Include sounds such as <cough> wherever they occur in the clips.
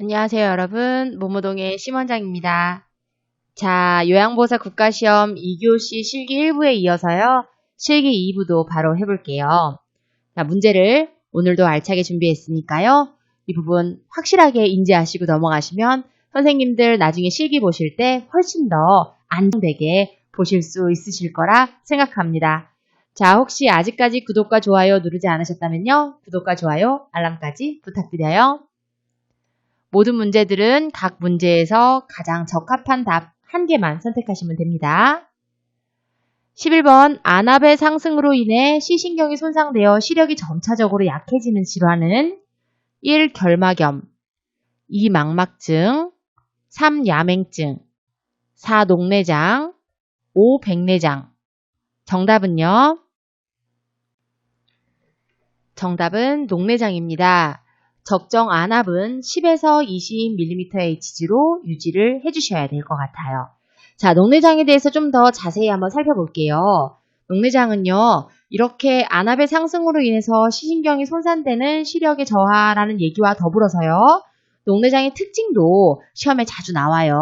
안녕하세요, 여러분. 모모동의 심원장입니다. 자, 요양보사 국가시험 2교시 실기 1부에 이어서요, 실기 2부도 바로 해볼게요. 자, 문제를 오늘도 알차게 준비했으니까요, 이 부분 확실하게 인지하시고 넘어가시면 선생님들 나중에 실기 보실 때 훨씬 더 안정되게 보실 수 있으실 거라 생각합니다. 자, 혹시 아직까지 구독과 좋아요 누르지 않으셨다면요, 구독과 좋아요, 알람까지 부탁드려요. 모든 문제들은 각 문제에서 가장 적합한 답 한 개만 선택하시면 됩니다. 11번 안압의 상승으로 인해 시신경이 손상되어 시력이 점차적으로 약해지는 질환은 1. 결막염 2. 망막증 3. 야맹증 4. 녹내장 5. 백내장 정답은요? 정답은 녹내장입니다. 적정 안압은 10에서 20mmHg로 유지를 해주셔야 될 것 같아요. 자, 녹내장에 대해서 좀 더 자세히 한번 살펴볼게요. 녹내장은요, 이렇게 안압의 상승으로 인해서 시신경이 손상되는 시력의 저하라는 얘기와 더불어서요, 녹내장의 특징도 시험에 자주 나와요.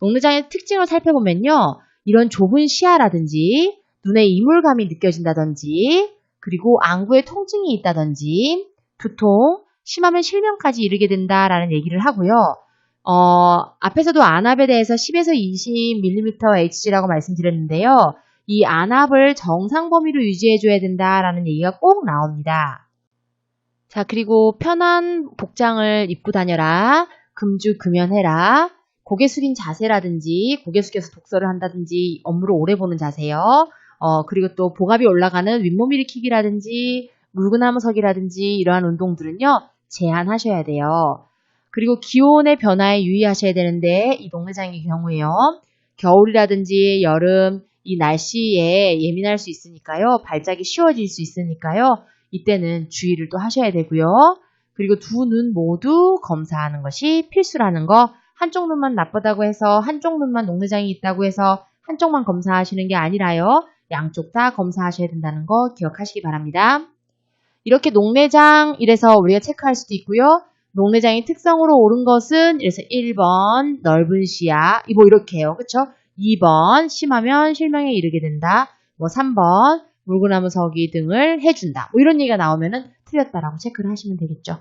녹내장의 특징을 살펴보면요, 이런 좁은 시야라든지, 눈에 이물감이 느껴진다든지, 그리고 안구에 통증이 있다든지, 두통, 심하면 실명까지 이르게 된다라는 얘기를 하고요. 어, 앞에서도 안압에 대해서 10에서 20mmHg라고 말씀드렸는데요. 이 안압을 정상 범위로 유지해줘야 된다라는 얘기가 꼭 나옵니다. 자, 그리고 편한 복장을 입고 다녀라. 금주 금연해라. 고개 숙인 자세라든지 고개 숙여서 독서를 한다든지 업무를 오래 보는 자세요. 어, 그리고 또 복압이 올라가는 윗몸 일으키기라든지 물구나무서기라든지 이러한 운동들은요. 제한하셔야 돼요. 그리고 기온의 변화에 유의하셔야 되는데 이 동네장의 경우에요. 겨울이라든지 여름 이 날씨에 예민할 수 있으니까요. 발작이 쉬워질 수 있으니까요. 이때는 주의를 또 하셔야 되고요. 그리고 두 눈 모두 검사하는 것이 필수라는 거. 한쪽 눈만 나쁘다고 해서 한쪽 눈만 녹내장이 있다고 해서 한쪽만 검사하시는 게 아니라요. 양쪽 다 검사하셔야 된다는 거 기억하시기 바랍니다. 이렇게 녹내장 이래서 우리가 체크할 수도 있고요. 녹내장의 특성으로 옳은 것은 이래서 1번 넓은 시야 뭐 이렇게요. 그쵸? 2번 심하면 실명에 이르게 된다. 뭐 3번 물구나무 서기 등을 해준다. 뭐 이런 얘기가 나오면은 틀렸다라고 체크를 하시면 되겠죠.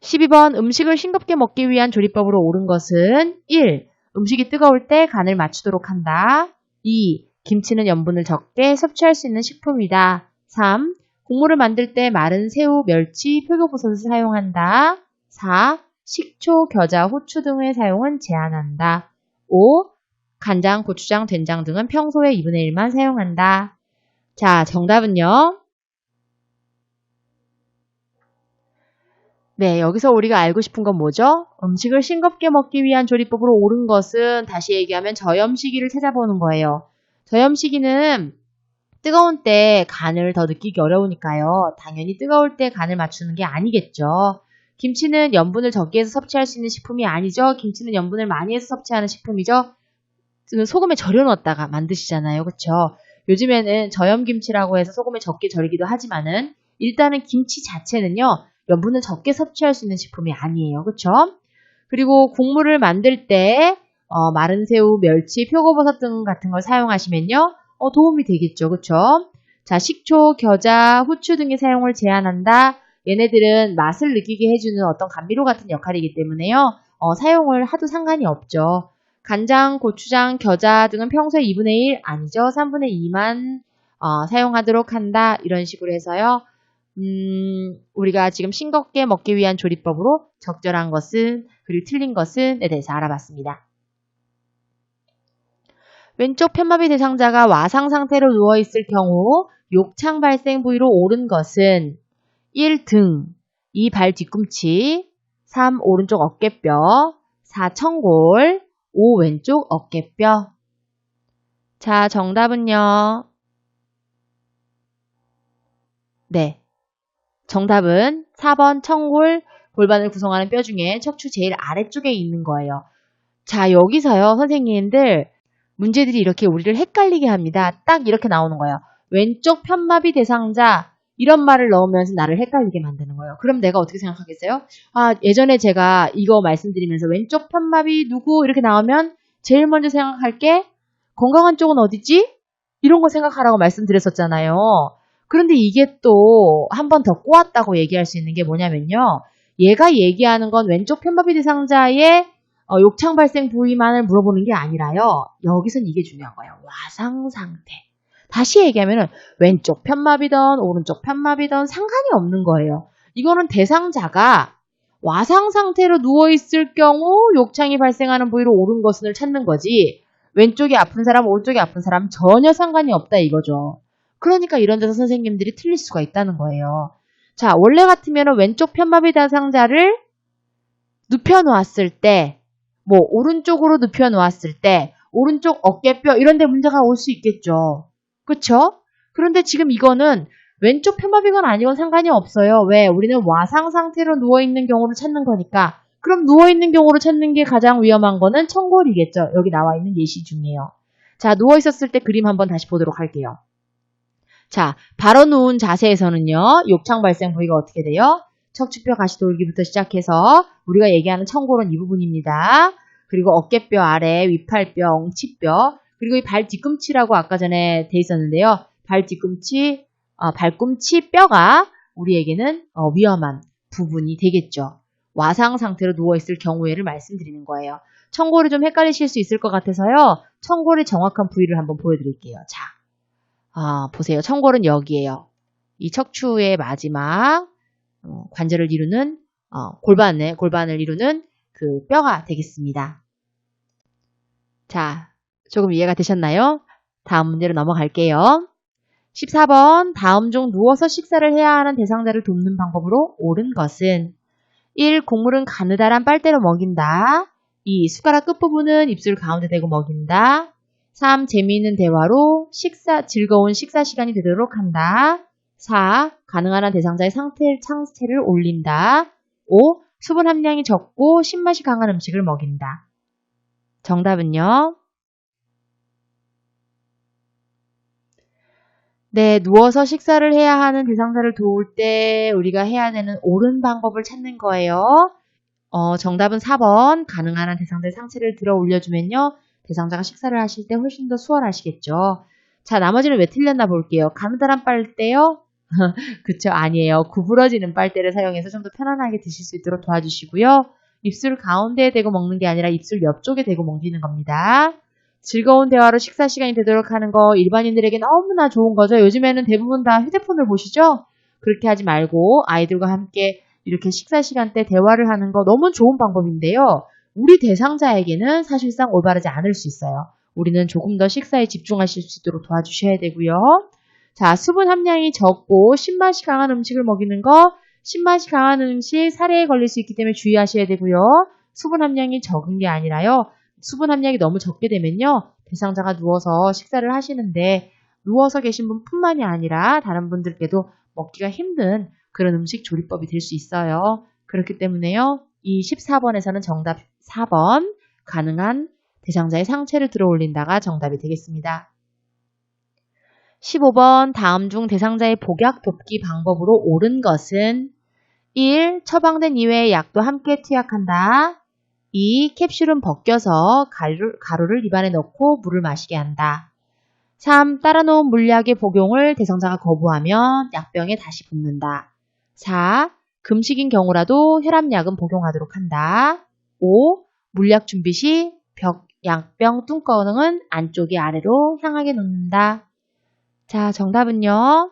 12번 음식을 싱겁게 먹기 위한 조리법으로 옳은 것은 1. 음식이 뜨거울 때 간을 맞추도록 한다. 2. 김치는 염분을 적게 섭취할 수 있는 식품이다. 3. 국물을 만들 때 마른 새우, 멸치, 표고버섯을 사용한다. 4. 식초, 겨자, 후추 등의 사용은 제한한다. 5. 간장, 고추장, 된장 등은 평소에 2분의 1만 사용한다. 자, 정답은요. 네, 여기서 우리가 알고 싶은 건 뭐죠? 음식을 싱겁게 먹기 위한 조리법으로 옳은 것은 다시 얘기하면 저염 시기를 찾아보는 거예요. 저염 시기는 뜨거운 때 간을 더 느끼기 어려우니까요. 당연히 뜨거울 때 간을 맞추는 게 아니겠죠. 김치는 염분을 적게 해서 섭취할 수 있는 식품이 아니죠. 김치는 염분을 많이 해서 섭취하는 식품이죠. 소금에 절여 넣었다가 만드시잖아요. 그쵸? 요즘에는 저염김치라고 해서 소금에 적게 절이기도 하지만은 일단은 김치 자체는요. 염분을 적게 섭취할 수 있는 식품이 아니에요. 그쵸? 그리고 국물을 만들 때 어, 마른 새우, 멸치, 표고버섯 등 같은 걸 사용하시면요. 어, 도움이 되겠죠. 그쵸? 자, 식초, 겨자, 후추 등의 사용을 제한한다. 얘네들은 맛을 느끼게 해주는 어떤 감미료 같은 역할이기 때문에요. 어, 사용을 하도 상관이 없죠. 간장, 고추장, 겨자 등은 평소에 2분의 1 아니죠. 3분의 2만 어, 사용하도록 한다. 이런 식으로 해서요. 음, 우리가 지금 싱겁게 먹기 위한 조리법으로 적절한 것은 그리고 틀린 것은에 대해서 알아봤습니다. 왼쪽 편마비 대상자가 와상 상태로 누워있을 경우 욕창 발생 부위로 옳은 것은 1. 등 2. 발 뒤꿈치 3. 오른쪽 어깨뼈 4. 청골 5. 왼쪽 어깨뼈 자 정답은요 네 정답은 4번 청골 골반을 구성하는 뼈 중에 척추 제일 아래쪽에 있는 거예요 자 여기서요 선생님들 문제들이 이렇게 우리를 헷갈리게 합니다. 딱 이렇게 나오는 거예요. 왼쪽 편마비 대상자 이런 말을 넣으면서 나를 헷갈리게 만드는 거예요. 그럼 내가 어떻게 생각하겠어요? 아, 예전에 제가 이거 말씀드리면서 왼쪽 편마비 누구 이렇게 나오면 제일 먼저 생각할 게 건강한 쪽은 어디지? 이런 거 생각하라고 말씀드렸었잖아요. 그런데 이게 또 한 번 더 꼬았다고 얘기할 수 있는 게 뭐냐면요. 얘가 얘기하는 건 왼쪽 편마비 대상자의 어, 욕창 발생 부위만을 물어보는 게 아니라요. 여기선 이게 중요한 거예요. 와상 상태. 다시 얘기하면은 왼쪽 편마비든 오른쪽 편마비든 상관이 없는 거예요. 이거는 대상자가 와상 상태로 누워 있을 경우 욕창이 발생하는 부위로 옳은 것을 찾는 거지. 왼쪽이 아픈 사람, 오른쪽이 아픈 사람 전혀 상관이 없다 이거죠. 그러니까 이런 데서 선생님들이 틀릴 수가 있다는 거예요. 자, 원래 같으면 왼쪽 편마비 대상자를 눕혀 놓았을 때, 뭐, 오른쪽으로 눕혀 놓았을 때, 오른쪽 어깨뼈, 이런 데 문제가 올 수 있겠죠. 그쵸? 그런데 지금 이거는 왼쪽 편마비건 아니건 상관이 없어요. 왜? 우리는 와상 상태로 누워 있는 경우를 찾는 거니까. 그럼 누워 있는 경우를 찾는 게 가장 위험한 거는 청골이겠죠. 여기 나와 있는 예시 중에요. 자, 누워 있었을 때 그림 한번 다시 보도록 할게요. 자, 바로 누운 자세에서는요, 욕창 발생 부위가 어떻게 돼요? 척추뼈 가시 돌기부터 시작해서 우리가 얘기하는 청골은 이 부분입니다. 그리고 어깨뼈 아래, 위팔뼈, 엉치뼈, 그리고 이 발 뒤꿈치라고 아까 전에 돼 있었는데요. 발 뒤꿈치, 어, 발꿈치 뼈가 우리에게는 어, 위험한 부분이 되겠죠. 와상 상태로 누워있을 경우에를 말씀드리는 거예요. 청골이 좀 헷갈리실 수 있을 것 같아서요. 청골의 정확한 부위를 한번 보여드릴게요. 자, 아, 보세요. 청골은 여기에요. 이 척추의 마지막 어, 관절을 이루는 어, 골반에 골반을 이루는 그 뼈가 되겠습니다. 자, 조금 이해가 되셨나요? 다음 문제로 넘어갈게요. 14번 다음 중 누워서 식사를 해야 하는 대상자를 돕는 방법으로 옳은 것은 1. 곡물은 가느다란 빨대로 먹인다. 2. 숟가락 끝부분은 입술 가운데 대고 먹인다. 3. 재미있는 대화로 식사, 즐거운 식사 시간이 되도록 한다. 4. 가능한 한 대상자의 상태, 상태를 올린다. 5. 수분 함량이 적고 신맛이 강한 음식을 먹인다. 정답은요? 네, 누워서 식사를 해야 하는 대상자를 도울 때 우리가 해야 되는 옳은 방법을 찾는 거예요. 어, 정답은 4번. 가능한 한 대상자의 상체를 들어 올려주면요. 대상자가 식사를 하실 때 훨씬 더 수월하시겠죠. 자, 나머지는 왜 틀렸나 볼게요. 가느다란 빨대요? <laughs> 그쵸, 아니에요. 구부러지는 빨대를 사용해서 좀 더 편안하게 드실 수 있도록 도와주시고요. 입술 가운데에 대고 먹는 게 아니라 입술 옆쪽에 대고 먹이는 겁니다. 즐거운 대화로 식사 시간이 되도록 하는 거 일반인들에게 너무나 좋은 거죠. 요즘에는 대부분 다 휴대폰을 보시죠? 그렇게 하지 말고 아이들과 함께 이렇게 식사 시간 때 대화를 하는 거 너무 좋은 방법인데요. 우리 대상자에게는 사실상 올바르지 않을 수 있어요. 우리는 조금 더 식사에 집중하실 수 있도록 도와주셔야 되고요. 자, 수분 함량이 적고 신맛이 강한 음식을 먹이는 거, 신맛이 강한 음식 사례에 걸릴 수 있기 때문에 주의하셔야 되고요. 수분 함량이 적은 게 아니라요. 수분 함량이 너무 적게 되면요. 대상자가 누워서 식사를 하시는데 누워서 계신 분뿐만이 아니라 다른 분들께도 먹기가 힘든 그런 음식 조리법이 될 수 있어요. 그렇기 때문에요. 이 14번에서는 정답 4번 가능한 대상자의 상체를 들어 올린다가 정답이 되겠습니다. 15번 다음 중 대상자의 복약 돕기 방법으로 옳은 것은 1. 처방된 이외의 약도 함께 투약한다. 2. 캡슐은 벗겨서 가루, 가루를 입안에 넣고 물을 마시게 한다. 3. 따라놓은 물약의 복용을 대상자가 거부하면 약병에 다시 붓는다. 4. 금식인 경우라도 혈압약은 복용하도록 한다. 5. 물약 준비 시 벽, 약병 뚜껑은 안쪽이 아래로 향하게 놓는다. 자, 정답은요.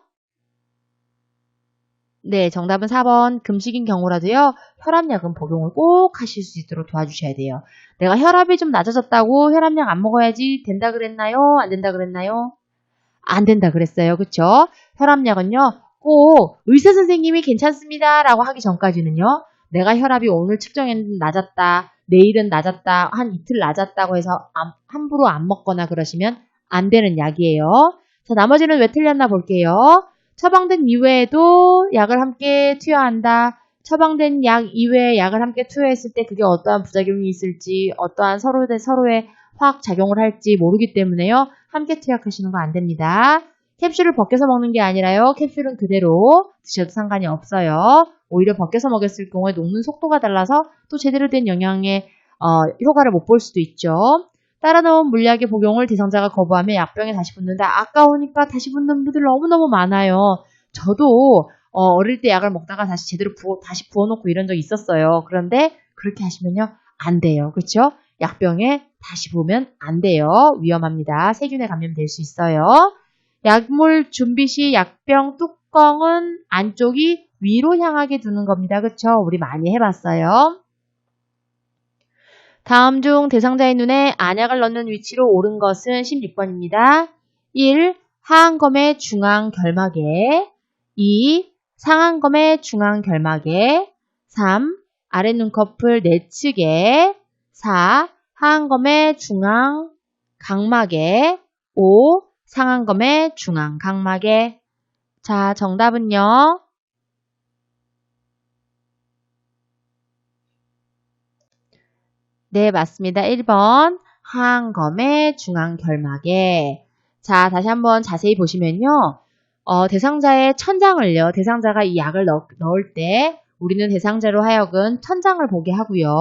네, 정답은 4번. 금식인 경우라도요, 혈압약은 복용을 꼭 하실 수 있도록 도와주셔야 돼요. 내가 혈압이 좀 낮아졌다고 혈압약 안 먹어야지 된다 그랬나요? 안 된다 그랬나요? 안 된다 그랬어요. 그쵸? 혈압약은요, 꼭 의사 선생님이 괜찮습니다. 라고 하기 전까지는요, 내가 혈압이 오늘 측정했는데 낮았다, 내일은 낮았다, 한 이틀 낮았다고 해서 함부로 안 먹거나 그러시면 안 되는 약이에요. 자, 나머지는 왜 틀렸나 볼게요. 처방된 이외에도 약을 함께 투여한다. 처방된 약 이외의 약을 함께 투여했을 때 그게 어떠한 부작용이 있을지, 어떠한 서로의, 서로의 화학 작용을 할지 모르기 때문에요. 함께 투약하시는 거 안 됩니다. 캡슐을 벗겨서 먹는 게 아니라요. 캡슐은 그대로 드셔도 상관이 없어요. 오히려 벗겨서 먹였을 경우에 녹는 속도가 달라서 또 제대로 된 영양의 어, 효과를 못 볼 수도 있죠. 따라 넣은 물약의 복용을 대상자가 거부하면 약병에 다시 붓는다. 아까우니까 다시 붓는 분들 너무너무 많아요. 저도 어, 릴때 약을 먹다가 다시 제대로 부어, 다시 부어놓고 이런 적 있었어요. 그런데 그렇게 하시면요. 안 돼요. 그렇죠? 약병에 다시 부으면 안 돼요. 위험합니다. 세균에 감염될 수 있어요. 약물 준비 시 약병 뚜껑은 안쪽이 위로 향하게 두는 겁니다. 그쵸? 우리 많이 해봤어요. 다음 중 대상자의 눈에 안약을 넣는 위치로 옳은 것은 16번입니다. 1. 하안검의 중앙 결막에 2. 상안검의 중앙 결막에 3. 아랫 눈꺼풀 내측에 4. 하안검의 중앙 각막에 5. 상안검의 중앙 각막에 자, 정답은요. 네, 맞습니다. 1번 하안검의 중앙 결막에 자, 다시 한번 자세히 보시면요. 어, 대상자의 천장을요. 대상자가 이 약을 넣, 넣을 때 우리는 대상자로 하여금 천장을 보게 하고요.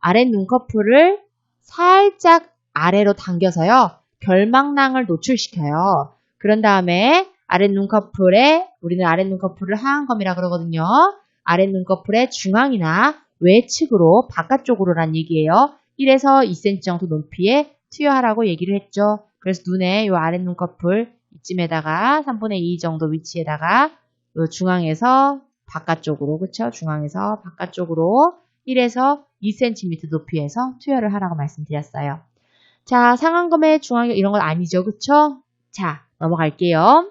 아랫 눈꺼풀을 살짝 아래로 당겨서요. 결막낭을 노출시켜요. 그런 다음에 아랫 눈꺼풀에 우리는 아랫 눈꺼풀을 하안검이라 그러거든요. 아랫 눈꺼풀의 중앙이나 외측으로 바깥쪽으로란 얘기예요. 1에서 2cm 정도 높이에 투여하라고 얘기를 했죠. 그래서 눈에 이 아랫 눈꺼풀 이쯤에다가 3분의 2 정도 위치에다가 요 중앙에서 바깥쪽으로 그쵸? 중앙에서 바깥쪽으로 1에서 2cm 높이에서 투여를 하라고 말씀드렸어요. 자, 상안검의 중앙 이런 건 아니죠. 그쵸? 자, 넘어갈게요.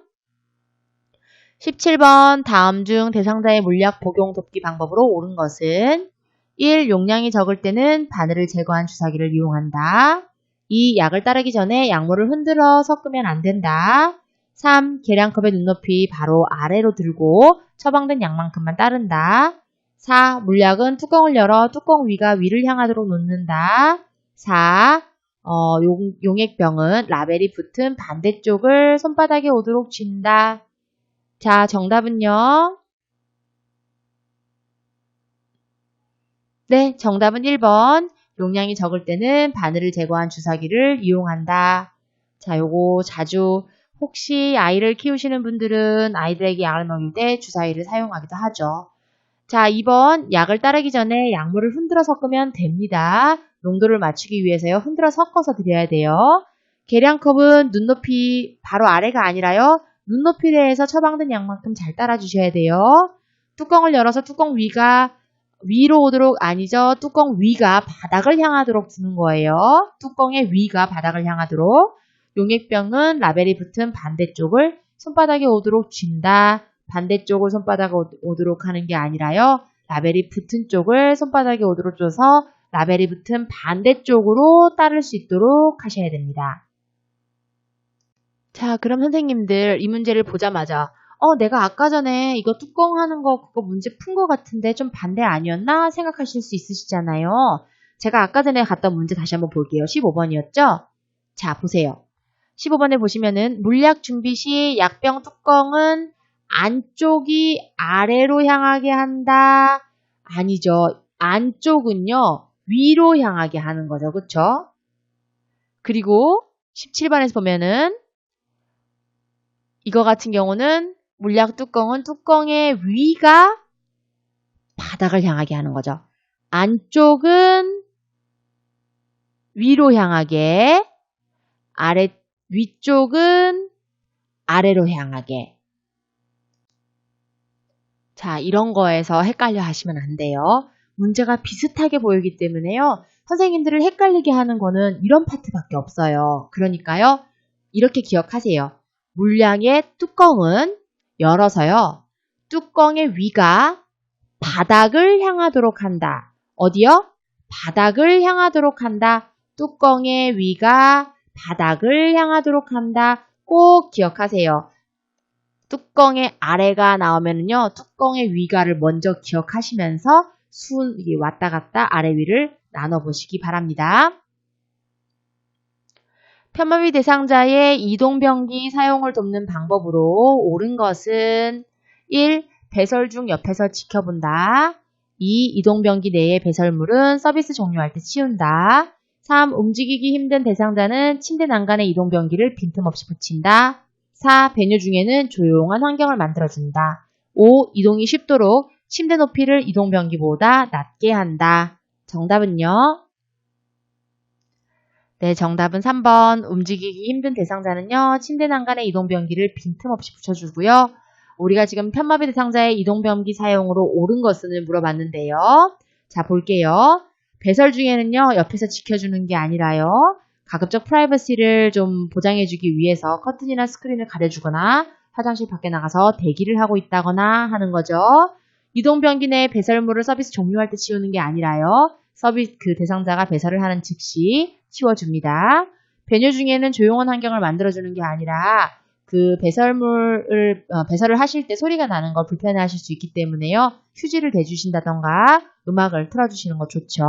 17번 다음 중 대상자의 물약 복용 돕기 방법으로 옳은 것은 1. 용량이 적을 때는 바늘을 제거한 주사기를 이용한다. 2. 약을 따르기 전에 약물을 흔들어 섞으면 안 된다. 3. 계량컵의 눈높이 바로 아래로 들고 처방된 약만큼만 따른다. 4. 물약은 뚜껑을 열어 뚜껑 위가 위를 향하도록 놓는다. 4. 어, 용, 용액병은 라벨이 붙은 반대쪽을 손바닥에 오도록 쥔다. 자, 정답은요? 네, 정답은 1번. 용량이 적을 때는 바늘을 제거한 주사기를 이용한다. 자, 요거 자주 혹시 아이를 키우시는 분들은 아이들에게 약을 먹일 때 주사기를 사용하기도 하죠. 자, 2번. 약을 따르기 전에 약물을 흔들어 섞으면 됩니다. 농도를 맞추기 위해서요. 흔들어 섞어서 드려야 돼요. 계량컵은 눈높이 바로 아래가 아니라요. 눈높이 내에서 처방된 약만큼 잘 따라주셔야 돼요. 뚜껑을 열어서 뚜껑 위가 위로 오도록 아니죠. 뚜껑 위가 바닥을 향하도록 두는 거예요. 뚜껑의 위가 바닥을 향하도록. 용액병은 라벨이 붙은 반대쪽을 손바닥에 오도록 쥔다. 반대쪽을 손바닥에 오도록 하는 게 아니라요. 라벨이 붙은 쪽을 손바닥에 오도록 줘서 라벨이 붙은 반대쪽으로 따를 수 있도록 하셔야 됩니다. 자, 그럼 선생님들 이 문제를 보자마자 어, 내가 아까 전에 이거 뚜껑 하는 거 그거 문제 푼 거 같은데 좀 반대 아니었나 생각하실 수 있으시잖아요. 제가 아까 전에 갔던 문제 다시 한번 볼게요. 15번이었죠? 자, 보세요. 15번에 보시면은 물약 준비 시 약병 뚜껑은 안쪽이 아래로 향하게 한다. 아니죠. 안쪽은요. 위로 향하게 하는 거죠. 그쵸? 그리고 17번에서 보면은 이거 같은 경우는 물약 뚜껑은 뚜껑의 위가 바닥을 향하게 하는 거죠. 안쪽은 위로 향하게, 아래, 위쪽은 아래로 향하게. 자, 이런 거에서 헷갈려 하시면 안 돼요. 문제가 비슷하게 보이기 때문에요. 선생님들을 헷갈리게 하는 거는 이런 파트밖에 없어요. 그러니까요. 이렇게 기억하세요. 물량의 뚜껑은 열어서요. 뚜껑의 위가 바닥을 향하도록 한다. 어디요? 바닥을 향하도록 한다. 뚜껑의 위가 바닥을 향하도록 한다. 꼭 기억하세요. 뚜껑의 아래가 나오면요. 뚜껑의 위가를 먼저 기억하시면서 순 왔다 갔다 아래 위를 나눠 보시기 바랍니다. 편마비 대상자의 이동변기 사용을 돕는 방법으로 옳은 것은 1. 배설 중 옆에서 지켜본다. 2. 이동변기 내의 배설물은 서비스 종료할 때 치운다. 3. 움직이기 힘든 대상자는 침대 난간에 이동변기를 빈틈없이 붙인다. 4. 배뇨 중에는 조용한 환경을 만들어준다. 5. 이동이 쉽도록 침대 높이를 이동변기보다 낮게 한다. 정답은요? 네, 정답은 3번. 움직이기 힘든 대상자는요, 침대 난간에 이동변기를 빈틈없이 붙여주고요. 우리가 지금 편마비 대상자의 이동변기 사용으로 옳은 것을 물어봤는데요. 자, 볼게요. 배설 중에는요, 옆에서 지켜주는 게 아니라요, 가급적 프라이버시를 좀 보장해주기 위해서 커튼이나 스크린을 가려주거나 화장실 밖에 나가서 대기를 하고 있다거나 하는 거죠. 이동변기 내 배설물을 서비스 종료할 때 치우는 게 아니라요. 서비스 그 대상자가 배설을 하는 즉시 치워줍니다. 배뇨 중에는 조용한 환경을 만들어주는 게 아니라 그 배설물을 어, 배설을 하실 때 소리가 나는 걸 불편해하실 수 있기 때문에요. 휴지를 대주신다던가 음악을 틀어주시는 거 좋죠.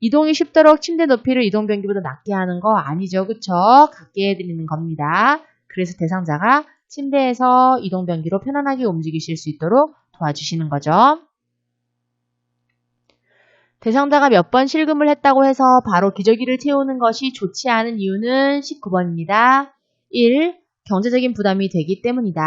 이동이 쉽도록 침대 높이를 이동 변기보다 낮게 하는 거 아니죠, 그쵸? 갖게 해드리는 겁니다. 그래서 대상자가 침대에서 이동 변기로 편안하게 움직이실 수 있도록 도와주시는 거죠. 대상자가 몇 번 실금을 했다고 해서 바로 기저귀를 채우는 것이 좋지 않은 이유는 19번입니다. 1. 경제적인 부담이 되기 때문이다.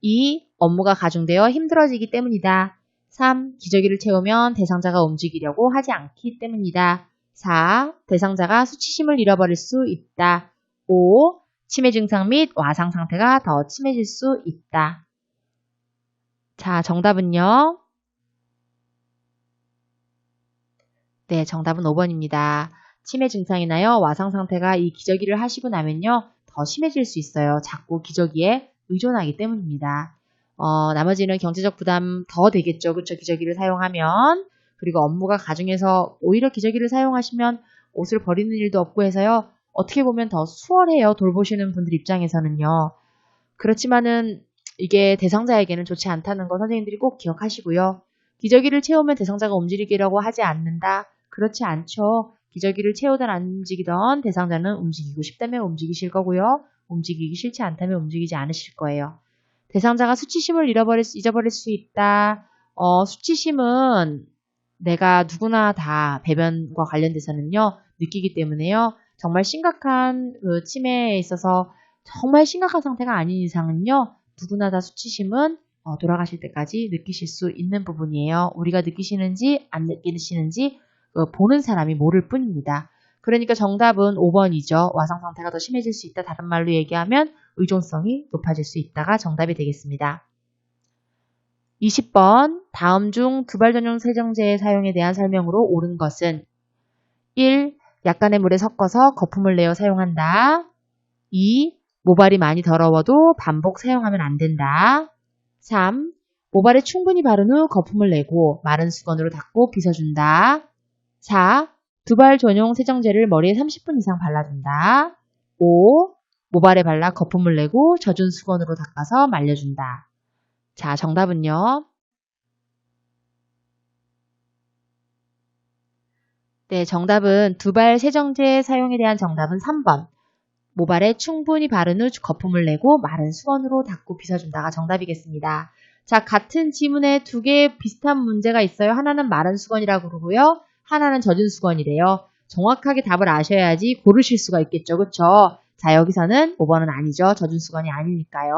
2. 업무가 가중되어 힘들어지기 때문이다. 3. 기저귀를 채우면 대상자가 움직이려고 하지 않기 때문이다. 4. 대상자가 수치심을 잃어버릴 수 있다. 5. 치매 증상 및 와상 상태가 더 심해질 수 있다. 자, 정답은요? 네, 정답은 5번입니다. 치매 증상이나요, 와상 상태가 이 기저귀를 하시고 나면요, 더 심해질 수 있어요. 자꾸 기저귀에 의존하기 때문입니다. 어, 나머지는 경제적 부담 더 되겠죠. 그쵸? 기저귀를 사용하면. 그리고 업무가 가중해서 오히려 기저귀를 사용하시면 옷을 버리는 일도 없고 해서요. 어떻게 보면 더 수월해요. 돌보시는 분들 입장에서는요. 그렇지만은 이게 대상자에게는 좋지 않다는 거 선생님들이 꼭 기억하시고요. 기저귀를 채우면 대상자가 움직이려고 하지 않는다. 그렇지 않죠. 기저귀를 채우든 안 움직이던 대상자는 움직이고 싶다면 움직이실 거고요. 움직이기 싫지 않다면 움직이지 않으실 거예요. 대상자가 수치심을 잃어버릴 수, 잊어버릴 수 있다. 어, 수치심은 내가 누구나 다 배변과 관련돼서는요, 느끼기 때문에요. 정말 심각한 그 치매에 있어서 정말 심각한 상태가 아닌 이상은요, 누구나 다 수치심은 어, 돌아가실 때까지 느끼실 수 있는 부분이에요. 우리가 느끼시는지 안 느끼시는지 어, 보는 사람이 모를 뿐입니다. 그러니까 정답은 5번이죠. 와상 상태가 더 심해질 수 있다. 다른 말로 얘기하면 의존성이 높아질 수 있다가 정답이 되겠습니다. 20번 다음 중 두발 전용 세정제의 사용에 대한 설명으로 옳은 것은 1. 약간의 물에 섞어서 거품을 내어 사용한다. 2. 모발이 많이 더러워도 반복 사용하면 안 된다. 3. 모발에 충분히 바른 후 거품을 내고 마른 수건으로 닦고 빗어준다. 4. 두발 전용 세정제를 머리에 30분 이상 발라준다. 5. 모발에 발라 거품을 내고 젖은 수건으로 닦아서 말려준다. 자, 정답은요. 네, 정답은 두발 세정제 사용에 대한 정답은 3번. 모발에 충분히 바른 후 거품을 내고 마른 수건으로 닦고 빗어준다가 정답이겠습니다. 자, 같은 지문에 두 개의 비슷한 문제가 있어요. 하나는 마른 수건이라고 그러고요. 하나는 젖은 수건이래요. 정확하게 답을 아셔야지 고르실 수가 있겠죠. 그쵸? 자, 여기서는 5번은 아니죠. 젖은 수건이 아니니까요.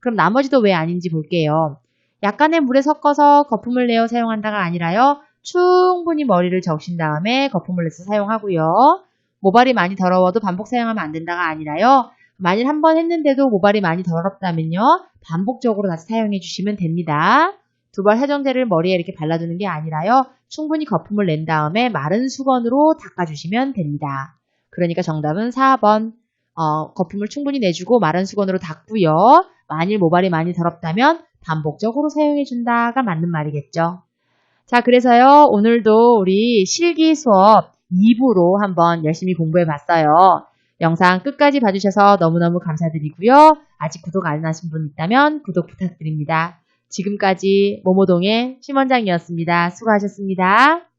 그럼 나머지도 왜 아닌지 볼게요. 약간의 물에 섞어서 거품을 내어 사용한다가 아니라요. 충분히 머리를 적신 다음에 거품을 내서 사용하고요. 모발이 많이 더러워도 반복 사용하면 안 된다가 아니라요. 만일 한 번 했는데도 모발이 많이 더럽다면요. 반복적으로 다시 사용해 주시면 됩니다. 두발 세정제를 머리에 이렇게 발라두는 게 아니라요. 충분히 거품을 낸 다음에 마른 수건으로 닦아주시면 됩니다. 그러니까 정답은 4번. 어, 거품을 충분히 내주고 마른 수건으로 닦고요. 만일 모발이 많이 더럽다면 반복적으로 사용해준다가 맞는 말이겠죠. 자, 그래서요, 오늘도 우리 실기 수업 2부로 한번 열심히 공부해 봤어요. 영상 끝까지 봐주셔서 너무너무 감사드리고요. 아직 구독 안 하신 분 있다면 구독 부탁드립니다. 지금까지 모모동의 심원장이었습니다. 수고하셨습니다.